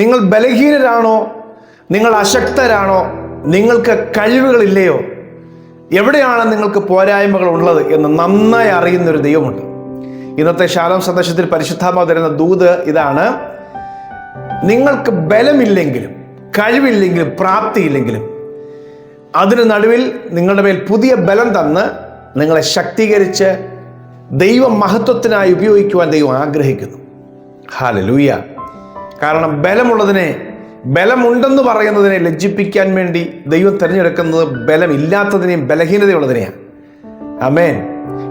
നിങ്ങൾ ബലഹീനരാണോ നിങ്ങൾ അശക്തരാണോ നിങ്ങൾക്ക് കഴിവുകളില്ലയോ എവിടെയാണ് നിങ്ങൾക്ക് പോരായ്മകൾ ഉള്ളത് എന്ന് നന്നായി അറിയുന്ന ഒരു ദൈവമുണ്ട് ഇന്നത്തെ ശാലം സന്ദേശത്തിൽ പരിശുദ്ധാമ തരുന്ന ദൂത് ഇതാണ് നിങ്ങൾക്ക് ബലമില്ലെങ്കിലും കഴിവില്ലെങ്കിലും പ്രാപ്തിയില്ലെങ്കിലും അതിന് നടുവിൽ നിങ്ങളുടെ മേൽ പുതിയ ബലം തന്ന് നിങ്ങളെ ശക്തീകരിച്ച് ദൈവ മഹത്വത്തിനായി ഉപയോഗിക്കുവാൻ ദൈവം ആഗ്രഹിക്കുന്നു ലൂയ്യ കാരണം ബലമുള്ളതിനെ ബലമുണ്ടെന്ന് പറയുന്നതിനെ ലജ്ജിപ്പിക്കാൻ വേണ്ടി ദൈവം തിരഞ്ഞെടുക്കുന്നത് ബലമില്ലാത്തതിനെയും ബലഹീനതയുള്ളതിനെയാണ് അമേൻ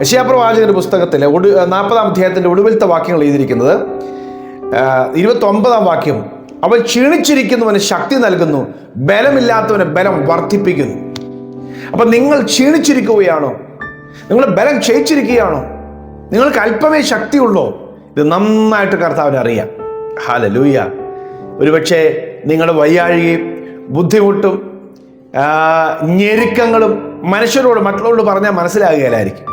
യശയാപ്രവാചകന്റെ പുസ്തകത്തിലെ ഒടു നാൽപ്പതാം അധ്യായത്തിൻ്റെ ഒടുവിലത്തെ വാക്യങ്ങൾ എഴുതിയിരിക്കുന്നത് ഇരുപത്തൊമ്പതാം വാക്യം അവൻ ക്ഷീണിച്ചിരിക്കുന്നവന് ശക്തി നൽകുന്നു ബലമില്ലാത്തവന് ബലം വർദ്ധിപ്പിക്കുന്നു അപ്പം നിങ്ങൾ ക്ഷീണിച്ചിരിക്കുകയാണോ നിങ്ങൾ ബലം ക്ഷയിച്ചിരിക്കുകയാണോ നിങ്ങൾക്ക് അല്പമേ ശക്തിയുള്ളോ ഇത് നന്നായിട്ട് കർത്താവിനറിയാം ലൂയ ഒരുപക്ഷെ നിങ്ങൾ വയ്യാഴികയും ബുദ്ധിമുട്ടും ഞെരുക്കങ്ങളും മനുഷ്യരോട് മറ്റുള്ളവരോട് പറഞ്ഞാൽ മനസ്സിലാകുകയില്ലായിരിക്കും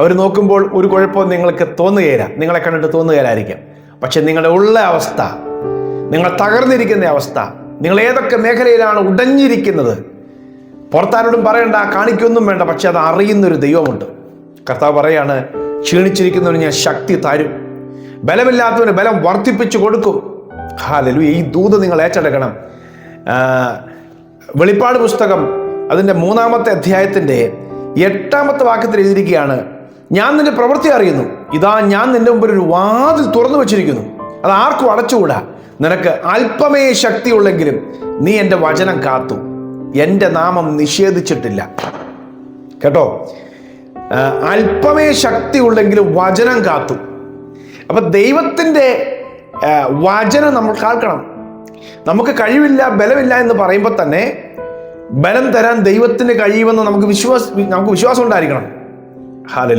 അവർ നോക്കുമ്പോൾ ഒരു കുഴപ്പവും നിങ്ങൾക്ക് തോന്നുകയില്ല നിങ്ങളെ കണ്ടിട്ട് തോന്നുകയില്ലായിരിക്കും പക്ഷെ നിങ്ങളുടെ ഉള്ള അവസ്ഥ നിങ്ങൾ തകർന്നിരിക്കുന്ന അവസ്ഥ നിങ്ങൾ ഏതൊക്കെ മേഖലയിലാണ് ഉടഞ്ഞിരിക്കുന്നത് പുറത്താരോടും പറയണ്ട കാണിക്കൊന്നും വേണ്ട പക്ഷെ അത് അറിയുന്നൊരു ദൈവമുണ്ട് കർത്താവ് പറയാണ് ക്ഷീണിച്ചിരിക്കുന്നവർ ഞാൻ ശക്തി തരും ബലമില്ലാത്തവന് ബലം വർദ്ധിപ്പിച്ചു കൊടുക്കും ഹാലലു ഈ ദൂത് നിങ്ങൾ ഏറ്റെടുക്കണം വെളിപ്പാട് പുസ്തകം അതിൻ്റെ മൂന്നാമത്തെ അധ്യായത്തിൻ്റെ എട്ടാമത്തെ വാക്യത്തിൽ എഴുതിയിരിക്കുകയാണ് ഞാൻ നിന്റെ പ്രവൃത്തി അറിയുന്നു ഇതാ ഞാൻ നിന്റെ മുമ്പിൽ ഒരു വാതിൽ തുറന്നു വെച്ചിരിക്കുന്നു അത് ആർക്കും അടച്ചുകൂടാ നിനക്ക് അല്പമേ ശക്തിയുള്ളെങ്കിലും നീ എൻ്റെ വചനം കാത്തു എൻ്റെ നാമം നിഷേധിച്ചിട്ടില്ല കേട്ടോ അല്പമേ ശക്തിയുള്ളെങ്കിലും വചനം കാത്തു അപ്പം ദൈവത്തിൻ്റെ വചനം നമ്മൾ കേൾക്കണം നമുക്ക് കഴിവില്ല ബലമില്ല എന്ന് പറയുമ്പോൾ തന്നെ ബലം തരാൻ ദൈവത്തിന് കഴിയുമെന്ന് നമുക്ക് വിശ്വാസ നമുക്ക് വിശ്വാസം ഉണ്ടായിരിക്കണം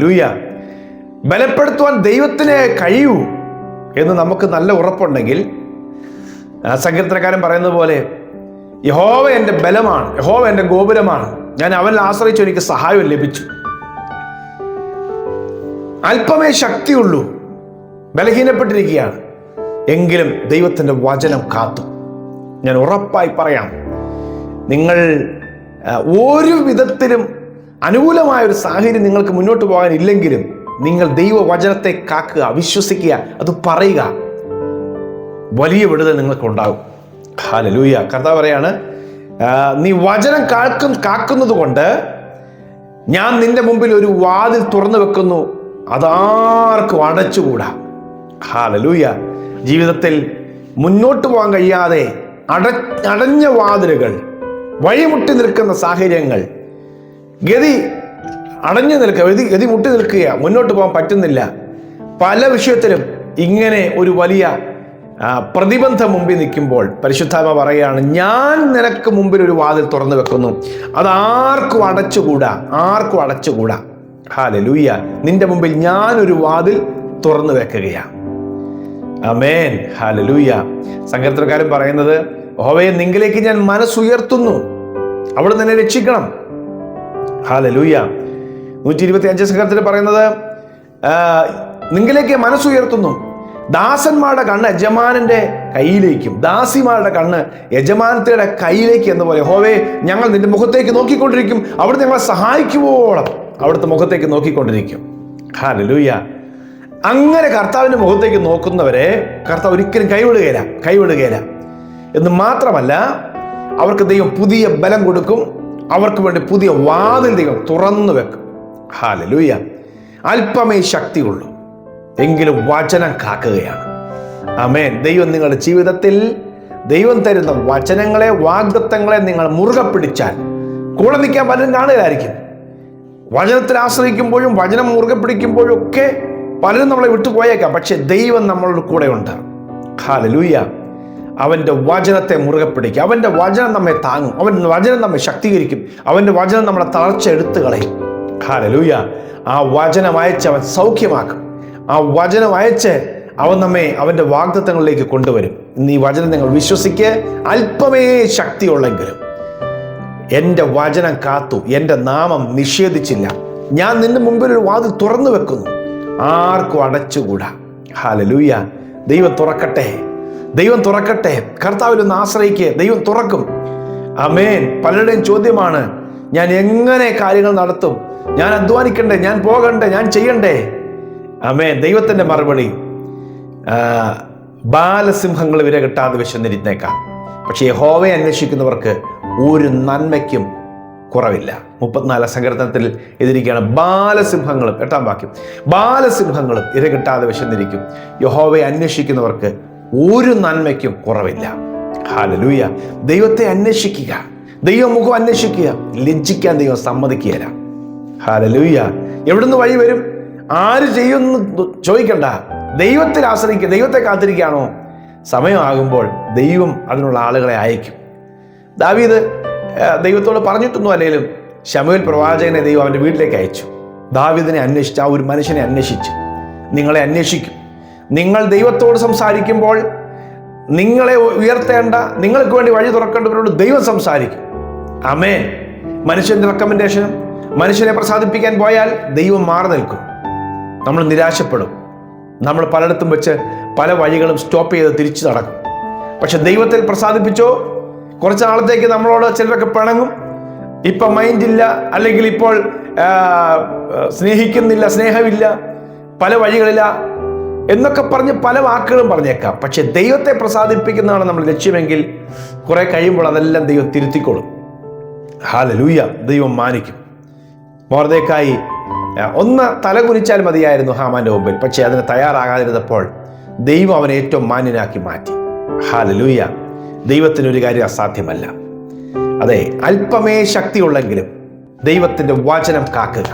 ലൂയ്യ ബലപ്പെടുത്തുവാൻ ദൈവത്തിന് കഴിയൂ എന്ന് നമുക്ക് നല്ല ഉറപ്പുണ്ടെങ്കിൽ സങ്കീർത്തനക്കാരൻ പറയുന്നത് പോലെ യഹോവ എൻ്റെ ബലമാണ് യഹോവ എൻ്റെ ഗോപുരമാണ് ഞാൻ അവനിൽ ആശ്രയിച്ചു എനിക്ക് സഹായം ലഭിച്ചു അല്പമേ ശക്തിയുള്ളൂ ബലഹീനപ്പെട്ടിരിക്കുകയാണ് എങ്കിലും ദൈവത്തിൻ്റെ വചനം കാത്തു ഞാൻ ഉറപ്പായി പറയാം നിങ്ങൾ ഒരു വിധത്തിലും അനുകൂലമായ ഒരു സാഹചര്യം നിങ്ങൾക്ക് മുന്നോട്ട് പോകാനില്ലെങ്കിലും നിങ്ങൾ ദൈവവചനത്തെ കാക്കുക വിശ്വസിക്കുക അത് പറയുക വലിയ വിടുതൽ നിങ്ങൾക്കുണ്ടാകും ഹാലലൂയ കർത്താവ് പറയാണ് നീ വചനം കാക്കും കാക്കുന്നത് കൊണ്ട് ഞാൻ നിന്റെ മുമ്പിൽ ഒരു വാതിൽ തുറന്നു വെക്കുന്നു അതാർക്കും അടച്ചുകൂടാ ഹാലലൂയ ജീവിതത്തിൽ മുന്നോട്ട് പോകാൻ കഴിയാതെ അട അടഞ്ഞ വാതിലുകൾ വഴിമുട്ടി നിൽക്കുന്ന സാഹചര്യങ്ങൾ ഗതി അടഞ്ഞു നിൽക്കുക ഗതി ഗതി മുട്ടി നിൽക്കുക മുന്നോട്ട് പോകാൻ പറ്റുന്നില്ല പല വിഷയത്തിലും ഇങ്ങനെ ഒരു വലിയ പ്രതിബന്ധം മുമ്പിൽ നിൽക്കുമ്പോൾ പരിശുദ്ധാമ പറയുകയാണ് ഞാൻ നിനക്ക് മുമ്പിൽ ഒരു വാതിൽ തുറന്നു വെക്കുന്നു അത് ആർക്കും അടച്ചുകൂടാ ആർക്കും അടച്ചുകൂടാ ഹാല ലൂയ്യ നിന്റെ മുമ്പിൽ ഞാനൊരു വാതിൽ തുറന്നു വെക്കുകയാണ് അമേൻ ഹാലലൂയ സങ്കീർത്തനക്കാരും പറയുന്നത് ഓഹോവയെ നിങ്കിലേക്ക് ഞാൻ മനസ്സുയർത്തുന്നു അവിടെ നിന്നെ രക്ഷിക്കണം ഹാലലൂയ നൂറ്റി ഇരുപത്തി അഞ്ച് സംഘത്തിൽ പറയുന്നത് നിങ്കിലേക്ക് മനസ്സുയർത്തുന്നു ദാസന്മാരുടെ കണ്ണ് യജമാനന്റെ കയ്യിലേക്കും ദാസിമാരുടെ കണ്ണ് യജമാനത്തിയുടെ കയ്യിലേക്ക് എന്ന പോലെ ഹോവേ ഞങ്ങൾ നിന്റെ മുഖത്തേക്ക് നോക്കിക്കൊണ്ടിരിക്കും അവിടെ ഞങ്ങളെ സഹായിക്കുവോളം അവിടുത്തെ മുഖത്തേക്ക് നോക്കിക്കൊണ്ടിരിക്കും ഹാലലൂയ അങ്ങനെ കർത്താവിൻ്റെ മുഖത്തേക്ക് നോക്കുന്നവരെ കർത്താവ് ഒരിക്കലും കൈവിടുകയില്ല കൈവിടുകയില്ല എന്ന് മാത്രമല്ല അവർക്ക് ദൈവം പുതിയ ബലം കൊടുക്കും അവർക്ക് വേണ്ടി പുതിയ വാതിൽ ദൈവം തുറന്നു വെക്കും ഹാലലൂയ അല്പമേ ശക്തിയുള്ളൂ എങ്കിലും വചനം കാക്കുകയാണ് അമേൻ ദൈവം നിങ്ങളുടെ ജീവിതത്തിൽ ദൈവം തരുന്ന വചനങ്ങളെ വാഗ്ദത്തങ്ങളെ നിങ്ങൾ മുറുകെ പിടിച്ചാൽ കൂടെ നിൽക്കാൻ പലരും കാണുകയായിരിക്കും വചനത്തിൽ ആശ്രയിക്കുമ്പോഴും വചനം മുറുകെ പിടിക്കുമ്പോഴും ഒക്കെ പലരും നമ്മളെ വിട്ടുപോയേക്കാം പക്ഷേ ദൈവം കൂടെ കൂടെയുണ്ട് ഹാലലൂയ അവൻ്റെ വചനത്തെ മുറുകെ പിടിക്കും അവൻ്റെ വചനം നമ്മെ താങ്ങും അവൻ വചനം നമ്മെ ശക്തീകരിക്കും അവൻ്റെ വചനം നമ്മളെ തളർച്ച എടുത്തു കളയും ഹാലലൂയ ആ വചനം അയച്ച് അവൻ സൗഖ്യമാക്കും ആ വചനം അയച്ച് അവൻ നമ്മെ അവൻ്റെ വാഗ്ദത്തങ്ങളിലേക്ക് കൊണ്ടുവരും ഇന്ന് ഈ വചനം നിങ്ങൾ വിശ്വസിക്ക് അല്പമേ ശക്തിയുള്ളെങ്കിലും എൻ്റെ വചനം കാത്തു എൻ്റെ നാമം നിഷേധിച്ചില്ല ഞാൻ നിന്റെ മുമ്പിൽ ഒരു വാതിൽ തുറന്നു വെക്കുന്നു ആർക്കും അടച്ചുകൂടാ ഹാലലൂയ ദൈവം തുറക്കട്ടെ ദൈവം തുറക്കട്ടെ കർത്താവിലൊന്ന് ആശ്രയിക്കുക ദൈവം തുറക്കും അമേൻ പലരുടെയും ചോദ്യമാണ് ഞാൻ എങ്ങനെ കാര്യങ്ങൾ നടത്തും ഞാൻ അധ്വാനിക്കണ്ടേ ഞാൻ പോകണ്ടേ ഞാൻ ചെയ്യണ്ടേ അമേൻ ദൈവത്തിന്റെ മറുപടി ബാലസിംഹങ്ങൾ വിര കിട്ടാതെ വിശന്നിരുന്നേക്കാം പക്ഷേ ഹോവയെ അന്വേഷിക്കുന്നവർക്ക് ഒരു നന്മയ്ക്കും കുറവില്ല മുപ്പത്തിനാല് സങ്കീർത്തനത്തിൽ എതിരിക്കുകയാണ് ബാലസിംഹങ്ങളും എട്ടാം വാക്യം ബാലസിംഹങ്ങളും ഇര കിട്ടാതെ വിശന്നിരിക്കും യഹോവയെ അന്വേഷിക്കുന്നവർക്ക് ഒരു നന്മയ്ക്കും കുറവില്ല ഹാലലൂയ ദൈവത്തെ അന്വേഷിക്കുക ദൈവമുഖം അന്വേഷിക്കുക ലജ്ജിക്കാൻ ദൈവം സമ്മതിക്കുകയല്ല ഹാലലൂയ എവിടുന്ന് വഴി വരും ആര് ചെയ്യുമെന്ന് ചോദിക്കണ്ട ദൈവത്തിൽ ആശ്രയിക്കുക ദൈവത്തെ കാത്തിരിക്കുകയാണോ സമയമാകുമ്പോൾ ദൈവം അതിനുള്ള ആളുകളെ അയക്കും ദാവീദ് ദൈവത്തോട് പറഞ്ഞിട്ടൊന്നും അല്ലെങ്കിലും ഷമുവേൽ പ്രവാചകനെ ദൈവം അവൻ്റെ വീട്ടിലേക്ക് അയച്ചു ദാവിദിനെ അന്വേഷിച്ച് ആ ഒരു മനുഷ്യനെ അന്വേഷിച്ച് നിങ്ങളെ അന്വേഷിക്കും നിങ്ങൾ ദൈവത്തോട് സംസാരിക്കുമ്പോൾ നിങ്ങളെ ഉയർത്തേണ്ട നിങ്ങൾക്ക് വേണ്ടി വഴി തുറക്കേണ്ടവരോട് ദൈവം സംസാരിക്കും അമേ മനുഷ്യൻ്റെ റെക്കമെൻഡേഷനും മനുഷ്യനെ പ്രസാദിപ്പിക്കാൻ പോയാൽ ദൈവം മാറി നിൽക്കും നമ്മൾ നിരാശപ്പെടും നമ്മൾ പലയിടത്തും വെച്ച് പല വഴികളും സ്റ്റോപ്പ് ചെയ്ത് തിരിച്ചു നടക്കും പക്ഷെ ദൈവത്തിൽ പ്രസാദിപ്പിച്ചോ കുറച്ച് നാളത്തേക്ക് നമ്മളോട് ചിലരൊക്കെ പിണങ്ങും ഇപ്പൊ മൈൻഡില്ല അല്ലെങ്കിൽ ഇപ്പോൾ സ്നേഹിക്കുന്നില്ല സ്നേഹമില്ല പല വഴികളില്ല എന്നൊക്കെ പറഞ്ഞ് പല വാക്കുകളും പറഞ്ഞേക്കാം പക്ഷെ ദൈവത്തെ പ്രസാദിപ്പിക്കുന്നതാണ് നമ്മൾ ലക്ഷ്യമെങ്കിൽ കുറെ കഴിയുമ്പോൾ അതെല്ലാം ദൈവം തിരുത്തിക്കൊള്ളും ഹാല ലൂയ്യ ദൈവം മാനിക്കും മോർദേക്കായി ഒന്ന് തല കുനിച്ചാൽ മതിയായിരുന്നു ഹാമാൻ്റെ മുമ്പിൽ പക്ഷെ അതിന് തയ്യാറാകാതിരുന്നപ്പോൾ ദൈവം അവനെ ഏറ്റവും മാന്യനാക്കി മാറ്റി ഹാല ലൂയ്യ ദൈവത്തിനൊരു കാര്യം അസാധ്യമല്ല അതെ അല്പമേ ശക്തിയുള്ളെങ്കിലും ദൈവത്തിൻ്റെ വചനം കാക്കുക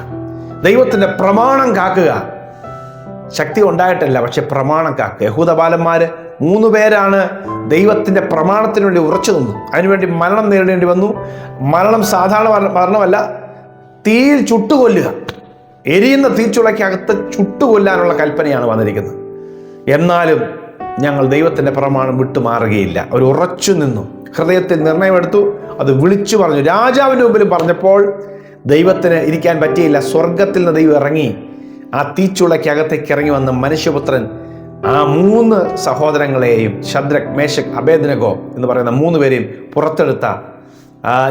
ദൈവത്തിൻ്റെ പ്രമാണം കാക്കുക ശക്തി ഉണ്ടായിട്ടല്ല പക്ഷെ പ്രമാണം കാക്കുക യഹൂദബാലന്മാർ മൂന്ന് പേരാണ് ദൈവത്തിൻ്റെ പ്രമാണത്തിന് വേണ്ടി ഉറച്ചു നിന്നു അതിനുവേണ്ടി മരണം നേരിടേണ്ടി വന്നു മരണം സാധാരണ മരണമല്ല തീയിൽ ചുട്ടുകൊല്ലുക എരിയുന്ന തീച്ചുളയ്ക്കകത്ത് ചുട്ടുകൊല്ലാനുള്ള കൽപ്പനയാണ് വന്നിരിക്കുന്നത് എന്നാലും ഞങ്ങൾ ദൈവത്തിൻ്റെ പ്രമാണം വിട്ടുമാറുകയില്ല അവർ ഉറച്ചു നിന്നു ഹൃദയത്തിൽ നിർണയമെടുത്തു അത് വിളിച്ചു പറഞ്ഞു രാജാവിൻ്റെ മുമ്പിൽ പറഞ്ഞപ്പോൾ ദൈവത്തിന് ഇരിക്കാൻ പറ്റിയില്ല സ്വർഗത്തിൽ നിന്ന് ദൈവം ഇറങ്ങി ആ തീച്ചുളയ്ക്കകത്തേക്ക് ഇറങ്ങി വന്ന മനുഷ്യപുത്രൻ ആ മൂന്ന് സഹോദരങ്ങളെയും ശദ്രക് മേശക് അഭേദനകോ എന്ന് പറയുന്ന മൂന്ന് പേരെയും പുറത്തെടുത്ത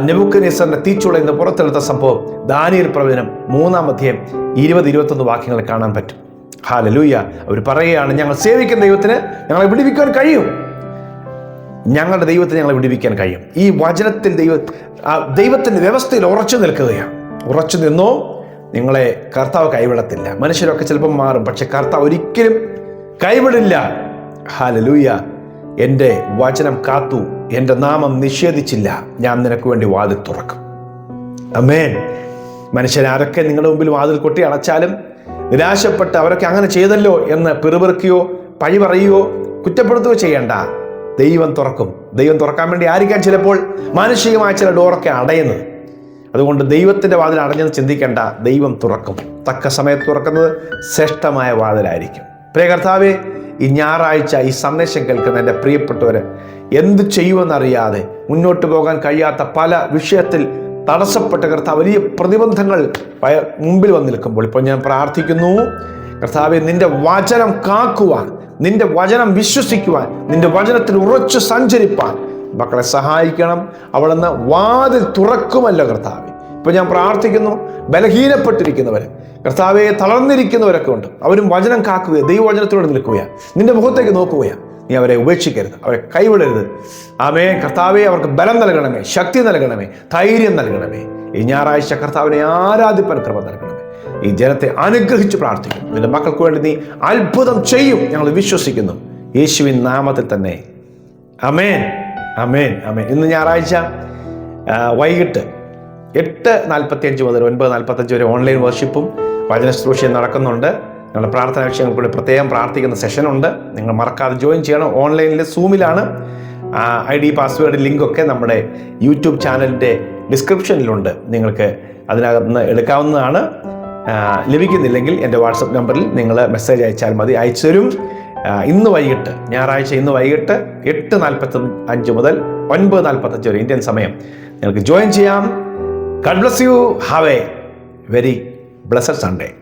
നെബുക്കനീസറിൻ്റെ തീച്ചുള എന്ന് പുറത്തെടുത്ത സംഭവം ദാനിയൽ പ്രവചനം മൂന്നാം അധ്യായം ഇരുപത് ഇരുപത്തൊന്ന് വാക്യങ്ങൾ കാണാൻ പറ്റും ഹാലലൂയ അവർ പറയുകയാണ് ഞങ്ങൾ സേവിക്കുന്ന ദൈവത്തിന് ഞങ്ങളെ വിടിവിക്കാൻ കഴിയും ഞങ്ങളുടെ ദൈവത്തിന് ഞങ്ങളെ വിടിവിക്കാൻ കഴിയും ഈ വചനത്തിൽ ദൈവ ദൈവത്തിൻ്റെ വ്യവസ്ഥയിൽ ഉറച്ചു നിൽക്കുകയാണ് ഉറച്ചു നിന്നോ നിങ്ങളെ കർത്താവ് കൈവിടത്തില്ല മനുഷ്യരൊക്കെ ചിലപ്പം മാറും പക്ഷെ കർത്താവ് ഒരിക്കലും കൈവിടില്ല ഹാലലൂയ എൻ്റെ വചനം കാത്തു എൻ്റെ നാമം നിഷേധിച്ചില്ല ഞാൻ നിനക്ക് വേണ്ടി വാതിൽ തുറക്കും അമേൻ മനുഷ്യരാരൊക്കെ നിങ്ങളുടെ മുമ്പിൽ വാതിൽ കൊട്ടി അടച്ചാലും നിരാശപ്പെട്ട് അവരൊക്കെ അങ്ങനെ ചെയ്തല്ലോ എന്ന് പിറുപിറുക്കുകയോ പഴി പറയുകയോ കുറ്റപ്പെടുത്തുകയോ ചെയ്യേണ്ട ദൈവം തുറക്കും ദൈവം തുറക്കാൻ വേണ്ടി ആയിരിക്കാൻ ചിലപ്പോൾ മാനുഷികമായ ചില ഡോറൊക്കെ അടയുന്നത് അതുകൊണ്ട് ദൈവത്തിൻ്റെ വാതിൽ അടഞ്ഞെന്ന് ചിന്തിക്കേണ്ട ദൈവം തുറക്കും തക്ക സമയത്ത് തുറക്കുന്നത് ശ്രേഷ്ഠമായ വാതിലായിരിക്കും പ്രിയ കർത്താവേ ഈ ഞായറാഴ്ച ഈ സന്ദേശം കേൾക്കുന്ന എൻ്റെ പ്രിയപ്പെട്ടവർ എന്തു ചെയ്യുമെന്നറിയാതെ മുന്നോട്ട് പോകാൻ കഴിയാത്ത പല വിഷയത്തിൽ തടസ്സപ്പെട്ട കർത്താവ് വലിയ പ്രതിബന്ധങ്ങൾ മുമ്പിൽ വന്ന് നിൽക്കുമ്പോൾ ഇപ്പോൾ ഞാൻ പ്രാർത്ഥിക്കുന്നു കർത്താവ് നിന്റെ വചനം കാക്കുവാൻ നിന്റെ വചനം വിശ്വസിക്കുവാൻ നിന്റെ വചനത്തിൽ ഉറച്ചു സഞ്ചരിപ്പാൻ മക്കളെ സഹായിക്കണം അവളെന്ന് വാതിൽ തുറക്കുമല്ലോ കർത്താവ് ഇപ്പം ഞാൻ പ്രാർത്ഥിക്കുന്നു ബലഹീനപ്പെട്ടിരിക്കുന്നവരെ കർത്താവെ തളർന്നിരിക്കുന്നവരൊക്കെ ഉണ്ട് അവരും വചനം കാക്കുക ദൈവവചനത്തിലൂടെ നിൽക്കുകയാണ് നിന്റെ മുഖത്തേക്ക് നോക്കുക നീ അവരെ ഉപേക്ഷിക്കരുത് അവരെ കൈവിടരുത് ആമേ കർത്താവെ അവർക്ക് ബലം നൽകണമേ ശക്തി നൽകണമേ ധൈര്യം നൽകണമേ ഈ ഞായറാഴ്ച കർത്താവിനെ ആരാധിപ്പാൻ കൃപ നൽകണമേ ഈ ജനത്തെ അനുഗ്രഹിച്ച് പ്രാർത്ഥിക്കും നിന്റെ മക്കൾക്ക് വേണ്ടി നീ അത്ഭുതം ചെയ്യും ഞങ്ങൾ വിശ്വസിക്കുന്നു യേശുവിൻ നാമത്തിൽ തന്നെ അമേൻ അമേൻ അമേൻ ഇന്ന് ഞായറാഴ്ച വൈകിട്ട് എട്ട് നാൽപ്പത്തി അഞ്ച് മുതൽ ഒൻപത് അഞ്ച് വരെ ഓൺലൈൻ വർഷിപ്പും വചന വചനശ്രൂഷയും നടക്കുന്നുണ്ട് നിങ്ങളുടെ പ്രാർത്ഥന ലക്ഷ്യങ്ങൾക്കൂടി പ്രത്യേകം പ്രാർത്ഥിക്കുന്ന സെഷനുണ്ട് നിങ്ങൾ മറക്കാതെ ജോയിൻ ചെയ്യണം ഓൺലൈനിൽ സൂമിലാണ് ഐ ഡി പാസ്വേഡ് ലിങ്കൊക്കെ നമ്മുടെ യൂട്യൂബ് ചാനലിൻ്റെ ഡിസ്ക്രിപ്ഷനിലുണ്ട് നിങ്ങൾക്ക് അതിനകത്ത് നിന്ന് എടുക്കാവുന്നതാണ് ലഭിക്കുന്നില്ലെങ്കിൽ എൻ്റെ വാട്സപ്പ് നമ്പറിൽ നിങ്ങൾ മെസ്സേജ് അയച്ചാൽ മതി തരും ഇന്ന് വൈകിട്ട് ഞായറാഴ്ച ഇന്ന് വൈകിട്ട് എട്ട് നാൽപ്പത്തി അഞ്ച് മുതൽ ഒൻപത് നാൽപ്പത്തഞ്ച് വരെ ഇന്ത്യൻ സമയം നിങ്ങൾക്ക് ജോയിൻ ചെയ്യാം God bless you. Have a very blessed Sunday.